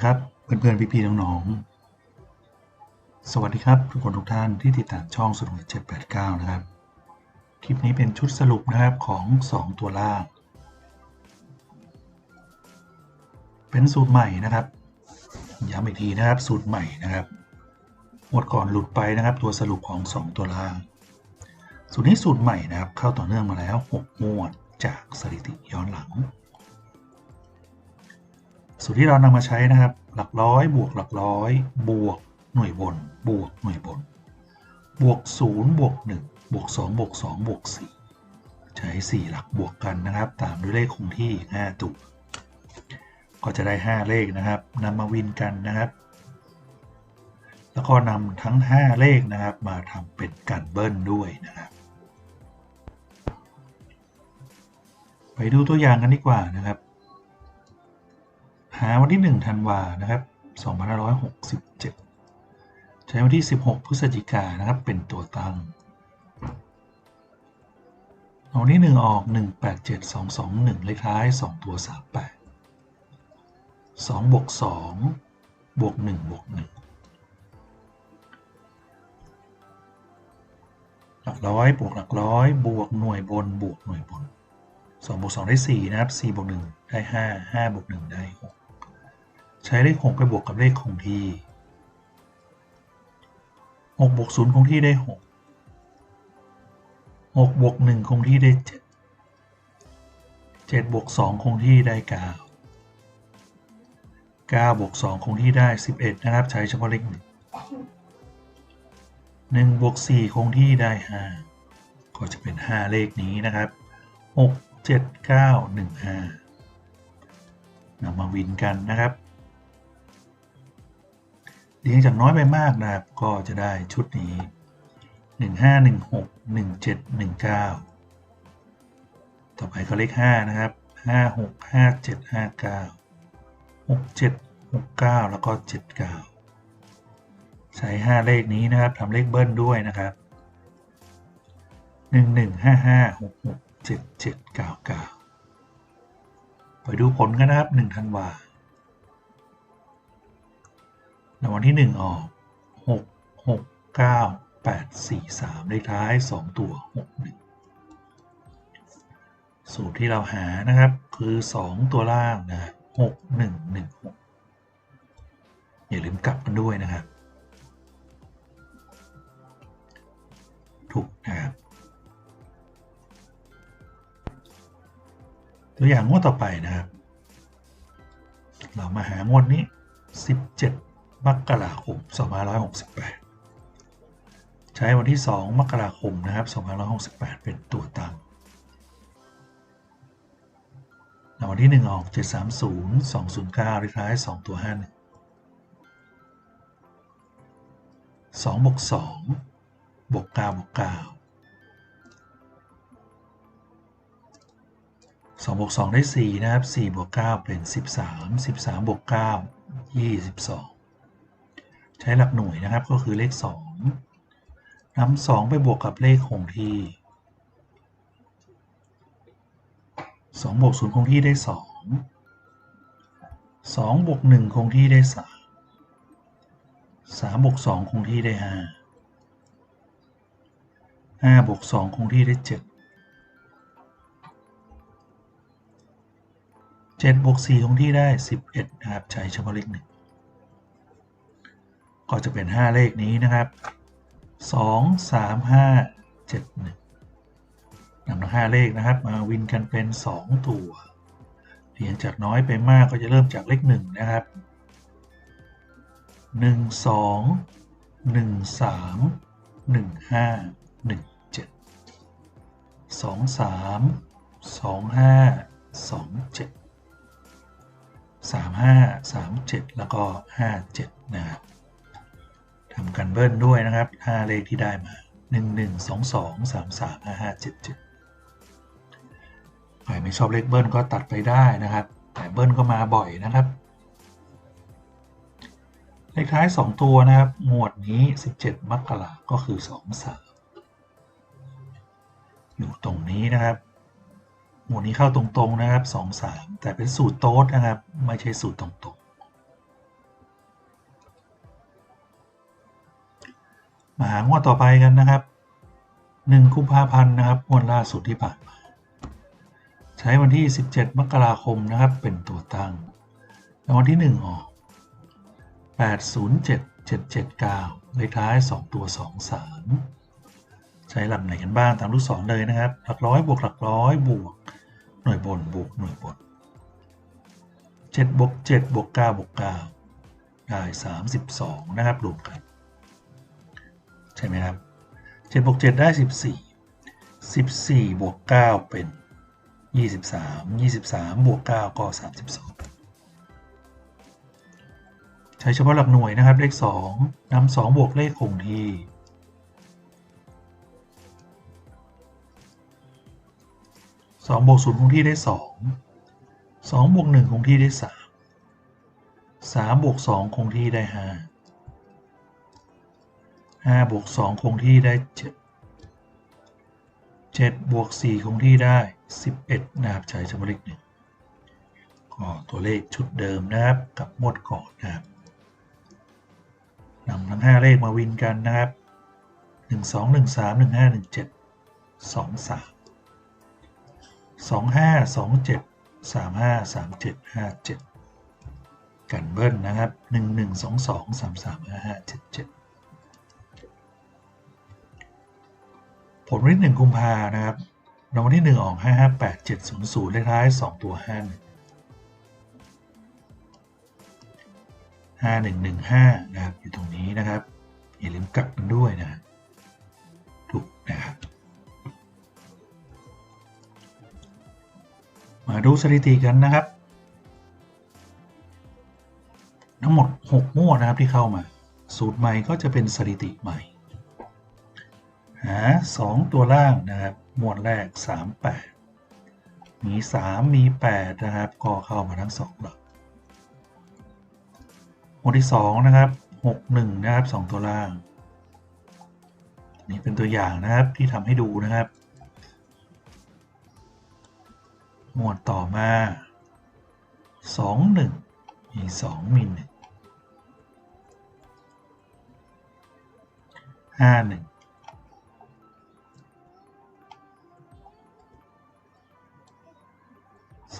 ดีครับเพื่อนๆพี่ๆน้องๆ สวัสดีครับทุกคนทุกท่านที่ติดตามช่องสุดหวย789นะครับ คลิปนี้เป็นชุดสรุปนะครับของ 2 ตัวล่าง เป็นสูตรใหม่นะครับย้ำอีกทีนะครับสูตรใหม่นะครับงวดก่อนหลุดไปนะครับ ตัวสรุปของ 2 ตัวล่าง สูตรนี้สูตรใหม่นะครับ เข้าต่อเนื่องมาแล้ว6งวดจากสถิติย้อนหลัง สูตรที่เรานำมาใช้นะครับ หลักร้อยบวกหลักร้อย บวกหน่วยบน บวกหน่วยบน บวก0บวก1บวก2บวก2บวก4ใช้ 4 หลักบวกกันนะครับ ตามด้วยเลขคงที่5ตัวก็จะได้ 5 เลขนะครับนำมาวินกันนะครับ แล้วก็นำทั้ง 5 เลขนะครับ มาทำเป็นการเบิ้ลด้วยนะครับ ไปดูตัวอย่างกันดีกว่านะครับ หาวันที่ 1 ธันวานะครับ2567 ใช้วันที่ 16 พฤศจิกายนนะครับ เป็นตัวตั้งวันที่1ออก 187221 เลขท้าย 2 ตัว 38 2บวก2บวก1บวก1หลักร้อยบวกหลักร้อย บวกหน่วยบนบวกหน่วยบน2บวก2ได้ 4 นะครับ4บวก1ได้ 5 5บวก1ได้ 6 ใช้เลข 6 ไปบวกกับเลขคงที่ 6 บวก 0 คงที่ได้ 6 6 บวก 1 คงที่ได้ 7 7 บวก 2 คงที่ได้ 9 9 บวก 2 คงที่ได้ 11 นะครับ ใช้เฉพาะเลข1 1บวก 4 คงที่ได้ 5 ก็จะเป็น 5 เลขนี้นะครับ 6 7 9 1 5นำมาวินกันนะครับ เรีจากน้อยไปมากนะครับ ก็จะได้ชุดนี้ 1 5 1 6 1 7 1 9 ต่อไปก็เลข 5 นะครับ 5 6 5 7 5 9 6 7 6 9 แล้วก็ 7 9 ใช้ 5 เลขนี้นะครับทำเลขเบิ้ลด้วยนะครับ 1 1 5 5 6 6 7 7 9 9 ไปดูผลกันนะครับ 1 ธันวาคม ในวันที่ 1 ออก 6 6 9 8 4 3 เลขท้าย 2 ตัว 6 1 สูตรที่เราหานะครับ คือ 2 ตัวล่างนะ6 1 1 6 อย่าลืมกลับกันด้วยนะครับ ถูกนะครับตัวอย่างงวดต่อไปนะครับ เรามาหางวดนี้ 17 มกราคม2568 ใช้วันที่ 2 มกราคมนะครับ2568 เป็นตัวตั้งในวันที่ 1 ออก 730 209เลขท้าย 2 ตัว 51 2บวก2บวก9บวก9 2บวก2ได้ 4 นะครับ4บวก9เป็น 13 13บวก9 22 ใช้หลักหน่วยนะครับก็คือเลข 2นำ2ไปบวกกับเลขคงที่ 2 บวก 0 คงที่ได้2สองบวกหนึ่งคงที่ได้สามสามบวกสองคงที่ได้ห้าห้าบวกสองคงที่ได้เจ็ดเจ็ดบวกสี่คงที่ได้สิบเอ็ดนะครับใช้เฉพาะเลขหนึ่ง ก็จะเป็นห้าเลขนี้นะครับสองสามห้าเจ็ดนำทั้งห้าเลขนะครับ มาวินกันเป็นสองตัวเรียงจากน้อยไปมากก็จะเริ่มจากเลขหนึ่งนะครับหนึ่งสองหนึ่งสามหนึ่งห้าหนึ่งเจ็ดสองสามสองห้าสองเจ็ดสามห้าสามเจ็ดแล้วก็ห้าเจ็ดนะครับ ทำกันเบิ้ลด้วยนะครับห้าเลขที่ได้มาหนึ่งหนึ่งสองสองสามสามห้าห้าเจ็ดเจ็ดใครไม่ชอบเลขเบิ้ลก็ตัดไปได้นะครับ แต่เบิ้ลก็มาบ่อยนะครับ เลขท้าย 2 ตัวนะครับ หมวดนี้ 17 มกราก็คือ 2 3 อยู่ตรงนี้นะครับ หมวดนี้เข้าตรงๆนะครับ 2 3 แต่เป็นสูตรโต๊ดนะครับ ไม่ใช่สูตรตรงๆ มาหางวดต่อไปกันนะครับ1กุมภาพันธ์นะครับงวดล่าสุดที่ผ่านมา ใช้วันที่ 17 มกราคมนะครับ เป็นตัวตั้งแล้ววันที่ 1 ออก 807 779 เลขท้าย 2 ตัว 2 3 ใช้หลักไหนกันบ้างตามลูกศรเลยนะครับ หลักร้อยบวกหลักร้อยบวก หน่วยบนบวกหน่วยบน7บวก7บวก9บวก9ได้ 32 นะครับรวมกัน ใช่ไหมครับ7บวก7ได้14 14บวก9เป็น23 23บวก9ก็32ใช้เฉพาะหลักหน่วยนะครับ เลข2นำ2บวกเลขคงที่2บวก0คงที่ได้2 2บวก1คงที่ได้3 3บวก2คงที่ได้ 5 5บวก2คงที่ได้7 7บวก4คงที่ได้11นะครับใช้เฉพาะเลขหนึ่งก็ตัวเลขชุดเดิมนะครับกับหมวดก่อนนะครับนำทั้ง5เลขมาวินกันนะครับ1 2 1 3 1 5 1 7 2 3 2 5 2 7 3 5 3 7 5 7กันเบิ้ลนะครับ1 1 2 2 3 3 5 5 7 7 ผลวันที่1กุมภานะครับรางวัลที่1ออก5 5 8 7 0 0เลขท้าย2ตัว5 1 5115นะครับอยู่ตรงนี้นะครับ อย่าลืมกลับกันด้วยนะถูกนะครับ มาดูสถิติกันนะครับ ทั้งหมด 6งวดนะครับที่เข้ามา สูตรใหม่ก็จะเป็นสถิติใหม่ หา 2 ตัวล่างนะครับ หมวดแรก 38 มี 3 มี 8 นะครับ ก็เข้ามาทั้ง 2 หลัก หมวดที่ 2 นะครับ 61 นะครับ 2 ตัวล่าง นี่เป็นตัวอย่างนะครับที่ทำให้ดูนะครับ หมวดต่อมา 21 มี 2 มี1 51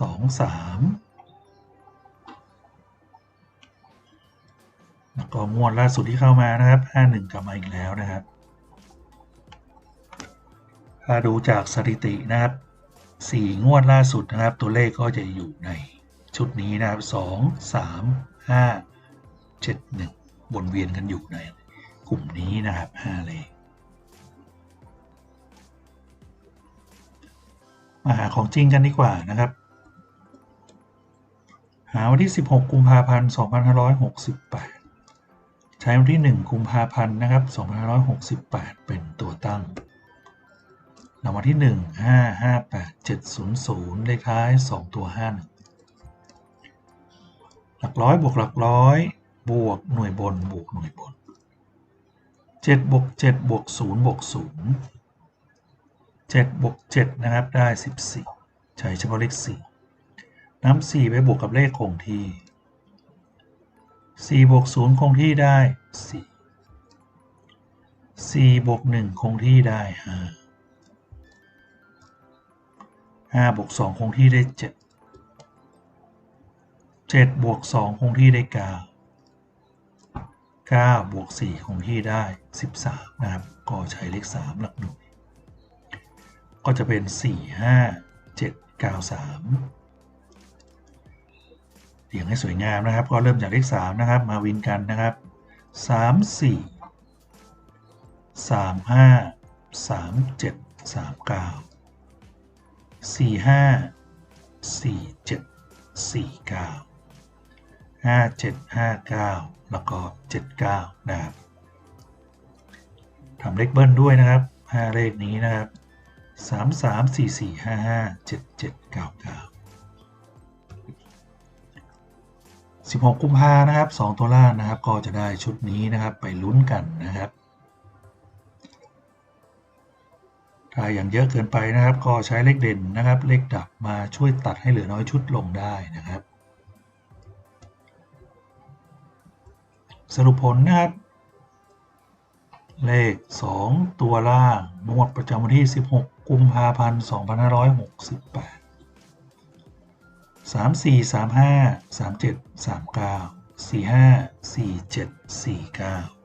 สองสามแล้วก็งวดล่าสุดที่เข้ามานะครับห้าหนึ่งกลับมาอีกแล้วนะครับ ถ้าดูจากสถิตินะครับสี่งวดล่าสุดนะครับ ตัวเลขก็จะอยู่ในชุดนี้นะครับสองสามห้าเจ็ดหนึ่งวนเวียนกันอยู่ในกลุ่มนี้นะครับห้าเลขมาหาของจริงกันดีกว่านะครับ หาวันที่ 16 กุมภาพันธ์ 2568 ใช้วันที่ 1 กุมภาพันธ์นะครับ 2568 เป็นตัวตั้งรางวัลที่ 1 5 5 8 7 0 0 เลขท้าย 2 ตัว 51 หลักร้อยบวกหลักร้อยบวกหน่วยบนบวกหน่วยบน 7บวก7บวก0บวก0 7บวก7นะครับได้ 14 ใช้เฉพาะเลข4 น้ำ4ไปบวกกับเลขคงที่สี่บวกศูนย์คงที่ได้สี่สี่บวกหนึ่งคงที่ได้ห้าห้าบวกสองคงที่ได้เจ็ดเจ็ดบวกสองคงที่ได้เก้าเก้าบวกสี่คงที่ได้สิบสามนะครับก็ใช้เลขสามหลักหน่วยก็จะเป็นสี่ห้าเจ็ดเก้าสาม เรียงให้สวยงามนะครับ ก็เริ่มจากเลขสามนะครับ มาวินกันนะครับสามสี่สามห้าสามเจ็ดสามเก้าสี่ห้าสี่เจ็ดสี่เก้าห้าเจ็ดห้าเก้าแล้วก็เจ็ดเก้านะครับทำเลขเบิ้ลด้วยนะครับห้าเลขนี้นะครับสามสามสี่สี่ห้า ห้าเจ็ดเจ็ดเก้าเก้าสิบหกกุมภานะครับสองตัวล่างนะครับ ก็จะได้ชุดนี้นะครับไปลุ้นกันนะครับ ถ้าอย่างเยอะเกินไปนะครับ ก็ใช้เลขเด่นนะครับ เลขดับมาช่วยตัดให้เหลือน้อยชุดลงได้นะครับ สรุปผลนะครับ เลข 2 ตัวล่างงวดประจำวันที่ 16 กุมภาพันธ์ 2568 3 4 3 5 3 7 3 9 4 5 4 7 4 9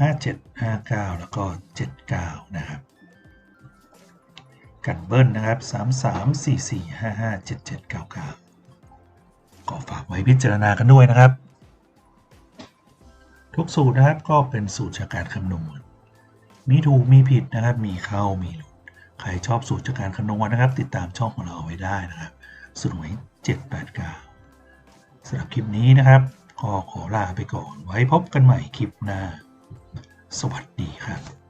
5 7 5 9 แล้วก็ 79 นะครับ กันเบิ้ลนะครับ 3 3 4 4 5 5 7 7 9 9 ก็ฝากไว้พิจารณากันด้วยนะครับ ทุกสูตรนะครับก็เป็นสูตรจากการคำนวณ มีถูกมีผิดนะครับ มีเข้ามีหลุด ใครชอบสูตรจากการคำนวณนะครับ ติดตามช่องของเราเอาไว้ได้นะครับ สรวย 789สำหรับคลิปนี้นะครับ ขอขอลาไปก่อน ไว้พบกันใหม่คลิปหน้า สวัสดีครับ